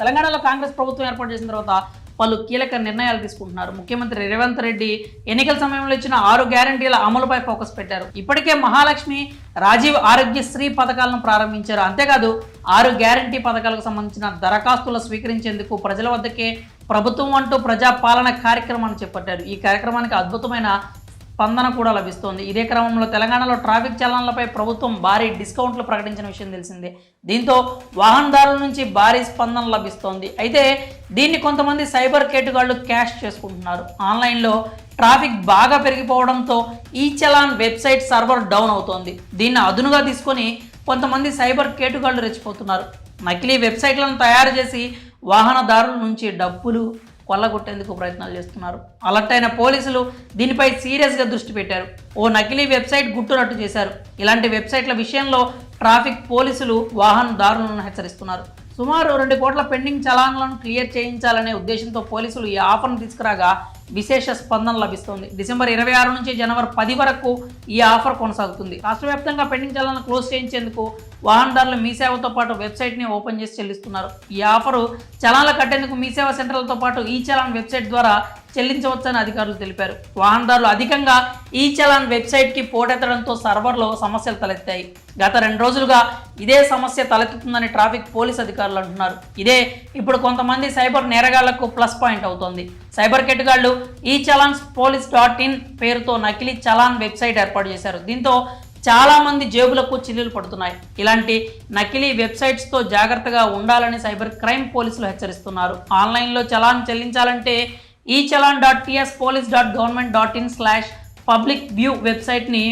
తెలంగాణలో కాంగ్రెస్ ప్రభుత్వం ఏర్పాటు చేసిన తర్వాత పలు కీలక నిర్ణయాలు తీసుకుంటున్నారు. ముఖ్యమంత్రి రేవంత్ రెడ్డి ఎన్నికల సమయంలో ఇచ్చిన ఆరు గ్యారంటీల అమలుపై ఫోకస్ పెట్టారు. ఇప్పటికే మహాలక్ష్మి రాజీవ్ ఆరోగ్యశ్రీ పథకాలను ప్రారంభించారు. అంతేకాదు ఆరు గ్యారంటీ పథకాలకు సంబంధించిన దరఖాస్తులు స్వీకరించేందుకు ప్రజల వద్దకే ప్రభుత్వం అంటూ ప్రజా పాలన కార్యక్రమాన్ని చేపట్టారు. ఈ కార్యక్రమానికి అద్భుతమైన స్పందన కూడా లభిస్తోంది. ఇదే క్రమంలో తెలంగాణలో ట్రాఫిక్ చలనాలపై ప్రభుత్వం భారీ డిస్కౌంట్లు ప్రకటించిన విషయం తెలిసిందే. దీంతో వాహనదారుల నుంచి భారీ స్పందన లభిస్తోంది. అయితే దీన్ని కొంతమంది సైబర్ కేటుగాళ్ళు క్యాష్ చేసుకుంటున్నారు. ఆన్లైన్లో ట్రాఫిక్ బాగా పెరిగిపోవడంతో ఈ చలాన్ వెబ్సైట్ సర్వర్ డౌన్ అవుతోంది. దీన్ని అదునుగా తీసుకొని కొంతమంది సైబర్ కేటుగాళ్ళు రెచ్చిపోతున్నారు. నకిలీ వెబ్సైట్లను తయారు చేసి వాహనదారుల నుంచి డబ్బులు కొల్లగొట్టేందుకు ప్రయత్నాలు చేస్తున్నారు. అలర్ట్ అయిన పోలీసులు దీనిపై సీరియస్గా దృష్టి పెట్టారు. ఓ నకిలీ వెబ్సైట్ గుట్టునట్టు చేశారు. ఇలాంటి వెబ్సైట్ల విషయంలో ట్రాఫిక్ పోలీసులు వాహనదారులను హెచ్చరిస్తున్నారు. సుమారు రెండు కోట్ల పెండింగ్ చలాన్లను క్లియర్ చేయించాలనే ఉద్దేశంతో పోలీసులు ఈ ఆఫర్ను తీసుకురాగా విశేష స్పందన లభిస్తోంది. డిసెంబర్ ఇరవై ఆరు నుంచి జనవరి పది వరకు ఈ ఆఫర్ కొనసాగుతుంది. రాష్ట్ర వ్యాప్తంగా పెండింగ్ చలాలను క్లోజ్ చేయించేందుకు వాహనదారులు మీ సేవతో పాటు వెబ్సైట్ని ఓపెన్ చేసి చెల్లిస్తున్నారు. ఈ ఆఫరు చలాన్లు కట్టేందుకు మీ సేవ సెంటర్లతో పాటు ఈ చలాన్ వెబ్సైట్ ద్వారా చెల్లించవచ్చని అధికారులు తెలిపారు. వాహనదారులు అధికంగా ఈ చలాన్ వెబ్సైట్కి పోటెత్తడంతో సర్వర్లో సమస్యలు తలెత్తాయి. గత రెండు రోజులుగా ఇదే సమస్య తలెత్తుతుందని ట్రాఫిక్ పోలీస్ అధికారులు అంటున్నారు. ఇదే ఇప్పుడు కొంతమంది సైబర్ నేరగాళ్ళకు ప్లస్ పాయింట్ అవుతోంది. సైబర్ కెట్టుగాళ్ళు ఈ చలాన్స్ పోలీస్ డాట్ ఇన్ పేరుతో నకిలీ చలాన్ వెబ్సైట్ ఏర్పాటు చేశారు. దీంతో చాలామంది జేబులకు చిల్లులు పడుతున్నాయి. ఇలాంటి నకిలీ వెబ్సైట్స్తో జాగ్రత్తగా ఉండాలని సైబర్ క్రైమ్ పోలీసులు హెచ్చరిస్తున్నారు. ఆన్లైన్లో చలాన్ చెల్లించాలంటే e challan dot TS police dot government dot in slash public view వెబ్సైట్ని